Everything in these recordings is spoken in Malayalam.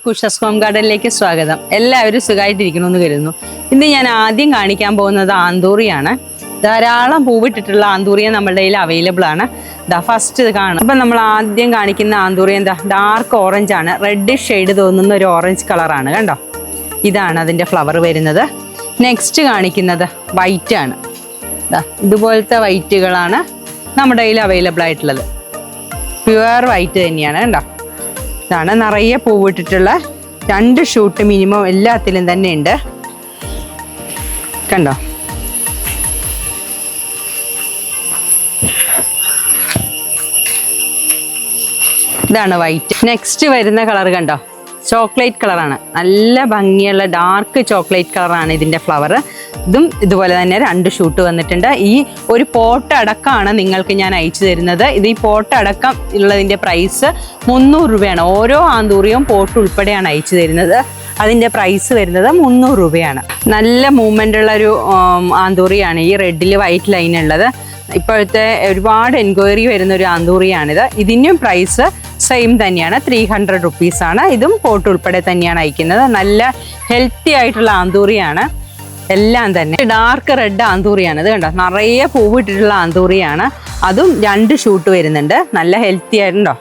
എല്ലാവർക്കും ഉഷസ് ഹോം ഗാർഡനിലേക്ക് സ്വാഗതം. എല്ലാവരും സുഖമായിട്ടിരിക്കണമെന്ന് കരുതുന്നു. ഇന്ന് ഞാൻ ആദ്യം കാണിക്കാൻ പോകുന്നത് ആന്തൂറിയാണ്. ധാരാളം പൂവിട്ടിട്ടുള്ള ആന്തൂറിയ നമ്മുടെ കയ്യിൽ അവൈലബിൾ ആണ്. ദ ഫസ്റ്റ് ഇത് കാണാം. അപ്പം നമ്മൾ ആദ്യം കാണിക്കുന്ന ആന്തൂറിയ എന്താ? ഡാർക്ക് ഓറഞ്ച് ആണ്. റെഡ് ഷെയ്ഡ് തോന്നുന്ന ഒരു ഓറഞ്ച് കളറാണ് കണ്ടോ? ഇതാണ് അതിന്റെ ഫ്ലവർ വരുന്നത്. നെക്സ്റ്റ് കാണിക്കുന്നത് വൈറ്റ് ആണ്. ഇതുപോലത്തെ വൈറ്റുകളാണ് നമ്മുടെ കയ്യിൽ അവൈലബിൾ ആയിട്ടുള്ളത്. പ്യുവർ വൈറ്റ് തന്നെയാണ് കണ്ടോ? ഇതാണ് നിറയെ പൂവിട്ടിട്ടുള്ള രണ്ട് ഷൂട്ട് മിനിമം എല്ലാത്തിലും തന്നെ ഉണ്ട് കണ്ടോ? ഇതാണ് വൈറ്റ് നെക്സ്റ്റ് വരുന്ന കളർ കണ്ടോ? ചോക്ലേറ്റ് കളറാണ് നല്ല ഭംഗിയുള്ള ഡാർക്ക് ചോക്ലേറ്റ് കളറാണ് ഇതിന്റെ ഫ്ലവർ ഇതും ഇതുപോലെ തന്നെ രണ്ട് ഷൂട്ട് വന്നിട്ടുണ്ട്. ഈ ഒരു പോട്ട് അടക്കമാണ് നിങ്ങൾക്ക് ഞാൻ അയച്ചു തരുന്നത്. ഇത് ഈ പോട്ട് അടക്കം ഉള്ളതിന്റെ പ്രൈസ് മുന്നൂറ് രൂപയാണ്. ഓരോ ആന്തൂറിയും പോട്ട് ഉൾപ്പെടെയാണ് അയച്ചു തരുന്നത്. അതിന്റെ പ്രൈസ് വരുന്നത് മുന്നൂറ് രൂപയാണ്. നല്ല മൂവ്മെന്റ് ഉള്ള ഒരു ആന്തൂറിയാണ് ഈ റെഡിൽ വൈറ്റ് ലൈൻ ഉള്ളത്. ഇപ്പോഴത്തെ ഒരുപാട് എൻക്വയറി വരുന്ന ഒരു ആന്തൂറിയാണിത്. ഇതിന്റെയും പ്രൈസ് സെയിം തന്നെയാണ്. ത്രീ ഹൺഡ്രഡ് റുപ്പീസാണ് ഇതും പോട്ട് ഉൾപ്പെടെ തന്നെയാണ് അയക്കുന്നത്. നല്ല ഹെൽത്തി ആയിട്ടുള്ള ആന്തൂറിയാണ്. എല്ലാം തന്നെ. ഡാർക്ക് റെഡ് ആന്തൂറിയാണ് ഇത് കണ്ടോ? നിറയെ പൂവിട്ടിട്ടുള്ള ആന്തൂറിയാണ്. അതും രണ്ട് ഷൂട്ട് വരുന്നുണ്ട്. നല്ല ഹെൽത്തി ആയിട്ടുണ്ടോ?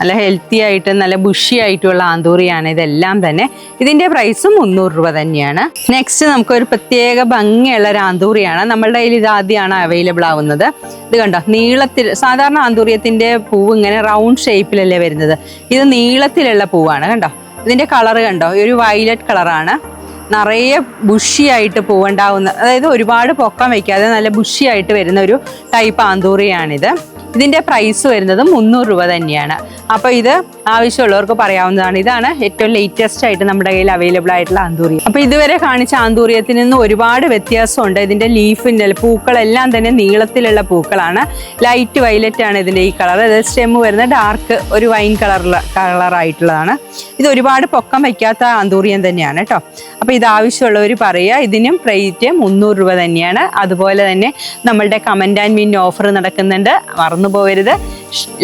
നല്ല ഹെൽത്തി ആയിട്ട് നല്ല ബുഷി ആയിട്ടുള്ള ആന്തൂറിയാണ് ഇതെല്ലാം തന്നെ. ഇതിന്റെ പ്രൈസും മുന്നൂറ് രൂപ തന്നെയാണ്. നെക്സ്റ്റ് നമുക്കൊരു പ്രത്യേക ഭംഗിയുള്ള ഒരു ആന്തൂറിയാണ്. നമ്മളുടെ കയ്യിൽ ഇത് ആദ്യമാണ് അവൈലബിൾ ആവുന്നത്. ഇത് കണ്ടോ? നീളത്തിൽ സാധാരണ ആന്തൂറിയത്തിന്റെ പൂവ് ഇങ്ങനെ റൗണ്ട് ഷേപ്പിലല്ലേ വരുന്നത്? ഇത് നീളത്തിലുള്ള പൂവാണ് കണ്ടോ? ഇതിന്റെ കളർ കണ്ടോ? ഒരു വയലറ്റ് കളറാണ് നിറയെ ബുഷിയായിട്ട് പൂവുണ്ടാവുന്ന അതായത് ഒരുപാട് പൊക്കം വയ്ക്കാതെ നല്ല ബുഷിയായിട്ട് വരുന്ന ഒരു ടൈപ്പ് ആന്തൂറിയാണിത്. ഇതിന്റെ പ്രൈസ് വരുന്നത് മുന്നൂറ് രൂപ തന്നെയാണ്. അപ്പോൾ ഇത് ആവശ്യമുള്ളവർക്ക് പറയാവുന്നതാണ്. ഇതാണ് ഏറ്റവും ലേറ്റസ്റ്റ് ആയിട്ട് നമ്മുടെ കയ്യിൽ അവൈലബിൾ ആയിട്ടുള്ള ആന്തൂറിയം അപ്പോൾ ഇതുവരെ കാണിച്ച ആന്തൂറിയത്തിൽ നിന്ന് ഒരുപാട് വ്യത്യാസമുണ്ട്. ഇതിന്റെ ലീഫിന്റെ പൂക്കളെല്ലാം തന്നെ നീളത്തിലുള്ള പൂക്കളാണ്. ലൈറ്റ് വയലറ്റ് ആണ് ഇതിന്റെ ഈ കളർ അതായത് സ്റ്റെം വരുന്ന ഡാർക്ക് ഒരു വൈൻ കളറിൽ കളറായിട്ടുള്ളതാണ് ഇത് ഒരുപാട് പൊക്കം വയ്ക്കാത്ത ആന്തൂറിയം തന്നെയാണ് കേട്ടോ അപ്പോൾ ഇത് ആവശ്യമുള്ളവർ പറയുക ഇതിനും പ്രൈറ്റ് മുന്നൂറ് രൂപ തന്നെയാണ്. അതുപോലെ തന്നെ നമ്മളുടെ കമന്റ് ആൻഡ് മീൻ ഓഫർ നടക്കുന്നുണ്ട്. മറന്നു പോകരുത്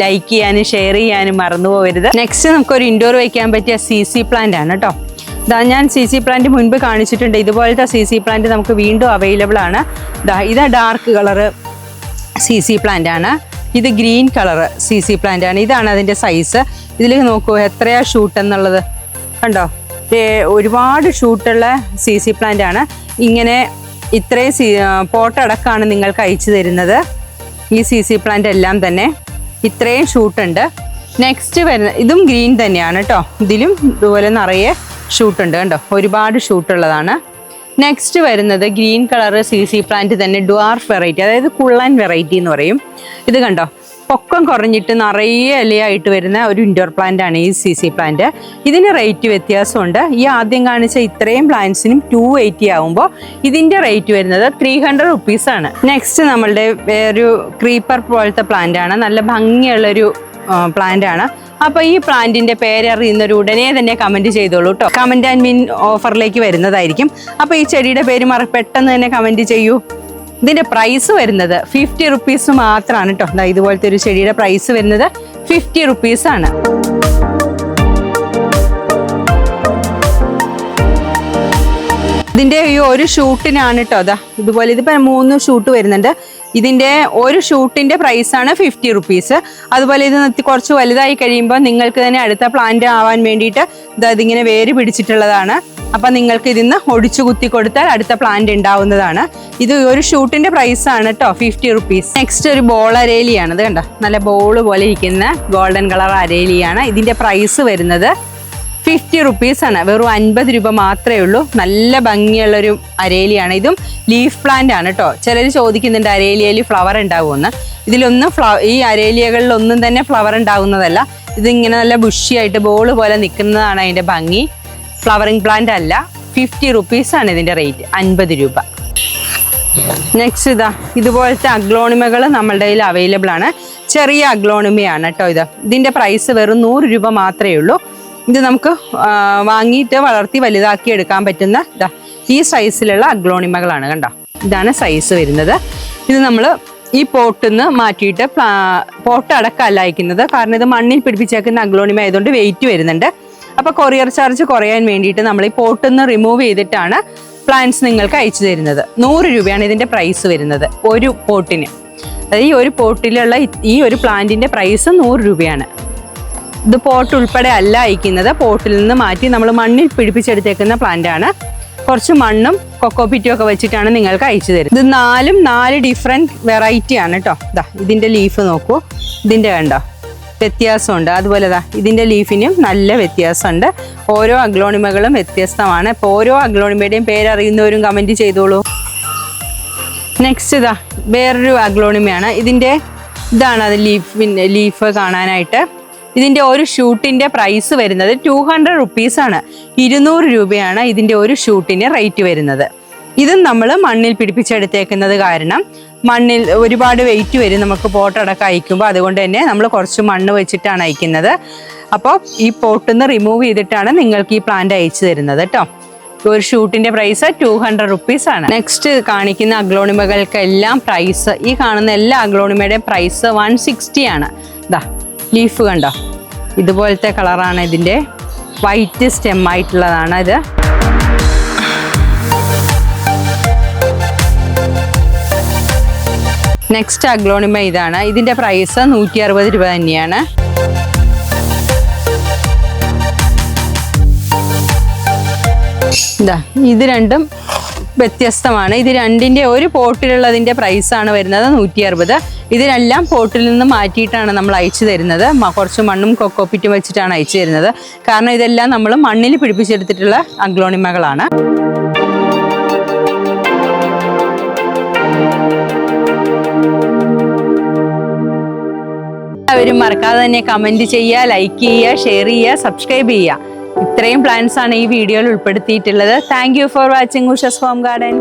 ലൈക്ക് ചെയ്യാനും ഷെയർ ചെയ്യാനും മറന്നു പോകരുത് നെക്സ്റ്റ് നമുക്കൊരു ഇൻഡോർ വയ്ക്കാൻ പറ്റിയ സി സി പ്ലാന്റ് ആണ് കേട്ടോ ദാ ഞാൻ സി സി പ്ലാന്റ് മുൻപ് കാണിച്ചിട്ടുണ്ട്. ഇതുപോലത്തെ സി സി പ്ലാന്റ് നമുക്ക് വീണ്ടും അവൈലബിൾ ആണ്. ദാ ഇത് dark colour C C plant ആണ്. ഇത് green colour C C plant ആണ്. ഇതാണ് അതിന്റെ സൈസ് ഇതിൽ നോക്കൂ എത്രയാ ഷൂട്ട് എന്നുള്ളത്. കണ്ടോ? ഒരുപാട് ഷൂട്ടുള്ള സി സി പ്ലാന്റ് ആണ്. ഇങ്ങനെ ഇത്രയും സി പോട്ടടക്കമാണ് നിങ്ങൾക്ക് അയച്ചു തരുന്നത്. ഈ സി സി പ്ലാന്റ് എല്ലാം തന്നെ ഇത്രയും ഷൂട്ടുണ്ട് നെക്സ്റ്റ് വരുന്ന ഇതും ഗ്രീൻ തന്നെയാണ് കേട്ടോ ഇതിലും ഇതുപോലെ നിറയെ ഷൂട്ടുണ്ട് കണ്ടോ? ഒരുപാട് ഷൂട്ടുള്ളതാണ് നെക്സ്റ്റ് വരുന്നത് green colour C C plant തന്നെ ഡുവാർഫ് വെറൈറ്റി അതായത് കുള്ളൻ വെറൈറ്റി എന്ന് പറയും. ഇത് കണ്ടോ? പൊക്കം കുറഞ്ഞിട്ട് നിറയെ ഇലയായിട്ട് വരുന്ന ഒരു ഇൻഡോർ പ്ലാന്റ് ആണ് ഈ സി സി പ്ലാന്റ് ഇതിന് റേറ്റ് വ്യത്യാസമുണ്ട്. ഈ ആദ്യം കാണിച്ച ഇത്രയും പ്ലാന്റ്സിനും ടു എയ്റ്റി ആകുമ്പോൾ ഇതിന്റെ റേറ്റ് വരുന്നത് ത്രീ ഹൺഡ്രഡ് റുപ്പീസാണ് നെക്സ്റ്റ് നമ്മളുടെ വേറൊരു ക്രീപ്പർ പോലത്തെ പ്ലാന്റ് ആണ്. നല്ല ഭംഗിയുള്ളൊരു പ്ലാന്റ് ആണ്. അപ്പൊ ഈ പ്ലാന്റിന്റെ പേരറിയുന്നവർ ഉടനെ തന്നെ കമന്റ് ചെയ്തോളൂ കേട്ടോ കമന്റ് ആൻഡ് മീൻ ഓഫറിലേക്ക് വരുന്നതായിരിക്കും. അപ്പൊ ഈ ചെടിയുടെ പേര് മറ പെട്ടെന്ന് തന്നെ കമന്റ് ചെയ്യൂ. ഇതിന്റെ പ്രൈസ് വരുന്നത് ഫിഫ്റ്റി റുപ്പീസ് മാത്രമാണ് കേട്ടോ ഇതുപോലത്തെ ഒരു ചെടിയുടെ പ്രൈസ് വരുന്നത് ഫിഫ്റ്റി റുപ്പീസ് ആണ്. ഇതിന്റെ ഈ ഒരു ഷൂട്ടിനാണ് കേട്ടോ അതാ ഇതുപോലെ ഇതിപ്പോ മൂന്ന് ഷൂട്ട് വരുന്നുണ്ട്. ഇതിന്റെ ഒരു ഷൂട്ടിന്റെ പ്രൈസ് ആണ് ഫിഫ്റ്റി റുപ്പീസ് അതുപോലെ ഇത് കുറച്ച് വലുതായി കഴിയുമ്പോൾ നിങ്ങൾക്ക് തന്നെ അടുത്ത പ്ലാന്റ് ആവാൻ വേണ്ടിയിട്ട് ഇത് ഇതിങ്ങനെ വേര് പിടിച്ചിട്ടുള്ളതാണ്. അപ്പൊ നിങ്ങൾക്ക് ഇതിന്ന് ഒടിച്ചു കുത്തി കൊടുത്താൽ അടുത്ത പ്ലാന്റ് ഉണ്ടാവുന്നതാണ്. ഇത് ഒരു ഷൂട്ടിന്റെ പ്രൈസ് ആണ് കേട്ടോ ഫിഫ്റ്റി റുപ്പീസ് നെക്സ്റ്റ് ഒരു ബോൾ അരേലിയാണ്. ഇത് കണ്ടോ? നല്ല ബോൾ പോലെ ഇരിക്കുന്ന ഗോൾഡൻ കളർ അരേലിയാണ്. ഇതിന്റെ പ്രൈസ് വരുന്നത് ഫിഫ്റ്റി ആണ്. വെറും അൻപത് രൂപ മാത്രമേ ഉള്ളൂ. നല്ല ഭംഗിയുള്ളൊരു അരേലിയാണ്. ഇതും ലീഫ് പ്ലാന്റ് ആണ് കേട്ടോ ചിലർ ചോദിക്കുന്നുണ്ട് അരേലിയയിൽ ഫ്ലവർ ഉണ്ടാവുമെന്ന്. ഇതിലൊന്നും ഫ്ല ഈ അരേലിയകളിലൊന്നും തന്നെ ഫ്ലവർ ഉണ്ടാകുന്നതല്ല ഇതിങ്ങനെ നല്ല ബുഷിയായിട്ട് ബോൾ പോലെ നിൽക്കുന്നതാണ് അതിന്റെ ഭംഗി. ഫ്ലവറിങ് പ്ലാന്റ് അല്ല ഫിഫ്റ്റി റുപ്പീസ് ആണ് ഇതിന്റെ റേറ്റ് അൻപത് രൂപ. നെക്സ്റ്റ് ഇതാ ഇതുപോലത്തെ അഗ്ലോണിമകൾ നമ്മളുടെ കയ്യിൽ അവൈലബിൾ ആണ്. ചെറിയ അഗ്ലോണിമയാണ് കേട്ടോ ഇത്. ഇതിന്റെ പ്രൈസ് വെറും നൂറ് രൂപ മാത്രമേ ഉള്ളൂ. ഇത് നമുക്ക് വാങ്ങിയിട്ട് വളർത്തി വലുതാക്കി എടുക്കാൻ പറ്റുന്ന ഇതാ ഈ സൈസിലുള്ള അഗ്ലോണിമകളാണ് കണ്ടോ? ഇതാണ് സൈസ് വരുന്നത്. ഇത് നമ്മൾ ഈ പോട്ടിൽ നിന്ന് മാറ്റിയിട്ട് പോട്ട് അടക്കമല്ല അയക്കുന്നത്. കാരണം ഇത് മണ്ണിൽ പിടിപ്പിച്ചേക്കുന്ന അഗ്ലോണിമ ആയതുകൊണ്ട് വെയിറ്റ് വരുന്നുണ്ട്. അപ്പോൾ കൊറിയർ ചാർജ് കുറയാൻ വേണ്ടിയിട്ട് നമ്മൾ ഈ പോട്ടിൽ നിന്ന് റിമൂവ് ചെയ്തിട്ടാണ് പ്ലാന്റ്സ് നിങ്ങൾക്ക് അയച്ചു തരുന്നത്. നൂറ് രൂപയാണ് ഇതിന്റെ പ്രൈസ് വരുന്നത് ഒരു പോട്ടിന്. അതായത് ഈ ഒരു പോട്ടിലുള്ള ഈ- ഒരു പ്ലാന്റിന്റെ പ്രൈസ് നൂറ് രൂപയാണ്. ഇത് പോട്ട് ഉൾപ്പെടെ അല്ല അയക്കുന്നത് പോട്ടിൽ നിന്ന് മാറ്റി നമ്മൾ മണ്ണിൽ പിടിപ്പിച്ചെടുത്തേക്കുന്ന പ്ലാന്റ് ആണ്. കുറച്ച് മണ്ണും കൊക്കോപിറ്റും ഒക്കെ വെച്ചിട്ടാണ് നിങ്ങൾക്ക് അയച്ചു തരുന്നത്. ഇത് നാലും നാല് ഡിഫറെന്റ് വെറൈറ്റി ആണ് കേട്ടോ ഇതാ ഇതിന്റെ ലീഫ് നോക്കൂ. ഇതിന്റെ കണ്ടോ? വ്യത്യാസമുണ്ട്. അതുപോലെ ദാ ഇതിന്റെ ലീഫിനും നല്ല വ്യത്യാസമുണ്ട്. ഓരോ അഗ്ലോണിമകളും വ്യത്യസ്തമാണ്. അപ്പോൾ ഓരോ അഗ്ലോണിമയുടെയും പേരറിയുന്നവരും കമന്റ് ചെയ്തോളൂ. നെക്സ്റ്റ് ഇതാ വേറൊരു അഗ്ലോണിമയാണ്. ഇതിന്റെ ഇതാണ് അത് ലീഫിന്റെ ലീഫ് കാണാനായിട്ട്. ഇതിന്റെ ഒരു ഷൂട്ടിന്റെ പ്രൈസ് വരുന്നത് ടു ഹൺഡ്രഡ് റുപ്പീസാണ് ഇരുന്നൂറ് രൂപയാണ് ഇതിന്റെ ഒരു ഷൂട്ടിന് റേറ്റ് വരുന്നത്. ഇതും നമ്മൾ മണ്ണിൽ പിടിപ്പിച്ചെടുത്തേക്കുന്നത് കാരണം മണ്ണിൽ ഒരുപാട് വെയിറ്റ് വരും. നമുക്ക് പോട്ടടക്കം അയക്കുമ്പോൾ അതുകൊണ്ട് തന്നെ നമ്മൾ കുറച്ച് മണ്ണ് വെച്ചിട്ടാണ് അയക്കുന്നത്. അപ്പോൾ ഈ പോട്ടിൽ റിമൂവ് ചെയ്തിട്ടാണ് നിങ്ങൾക്ക് ഈ പ്ലാന്റ് അയച്ചു തരുന്നത് കേട്ടോ ഒരു ഷൂട്ടിന്റെ പ്രൈസ് ടു ഹൺഡ്രഡ് റുപ്പീസ് ആണ്. നെക്സ്റ്റ് കാണിക്കുന്ന അഗ്ലോണിമകൾക്കെല്ലാം പ്രൈസ് ഈ കാണുന്ന എല്ലാ അഗ്ലോണിമയുടെയും പ്രൈസ് വൺ സിക്സ്റ്റി ആണ്. ദാ ലീഫ് കണ്ടോ? ഇതുപോലത്തെ കളറാണ് ഇതിന്റെ വൈറ്റ് സ്റ്റെം ആയിട്ടുള്ളതാണ് ഇത്. നെക്സ്റ്റ് അഗ്ലോണിമ ഇതാണ്. ഇതിന്റെ പ്രൈസ് നൂറ്റി അറുപത് രൂപ തന്നെയാണ്. ഇതാ ഇത് രണ്ടും വ്യത്യസ്തമാണ്. ഇത് രണ്ടിന്റെ ഒരു പോട്ടിലുള്ളതിന്റെ പ്രൈസാണ് വരുന്നത് നൂറ്റി അറുപത് ഇതിനെല്ലാം പോട്ടിൽ നിന്ന് മാറ്റിയിട്ടാണ് നമ്മൾ അയച്ചു തരുന്നത്. കുറച്ച് മണ്ണും കൊക്കോപ്പിറ്റും വെച്ചിട്ടാണ് അയച്ചു തരുന്നത്. കാരണം ഇതെല്ലാം നമ്മൾ മണ്ണിൽ പിടിപ്പിച്ചെടുത്തിട്ടുള്ള അഗ്ലോണിമകളാണ്. എല്ലാവരും മറക്കാതെ തന്നെ കമന്റ് ചെയ്യുക ലൈക്ക് ചെയ്യുക ഷെയർ ചെയ്യുക സബ്സ്ക്രൈബ് ചെയ്യുക. ഇത്രയും പ്ലാൻസ് ആണ് ഈ വീഡിയോയിൽ ഉൾപ്പെടുത്തിയിട്ടുള്ളത്. Thank for watching Ushas home garden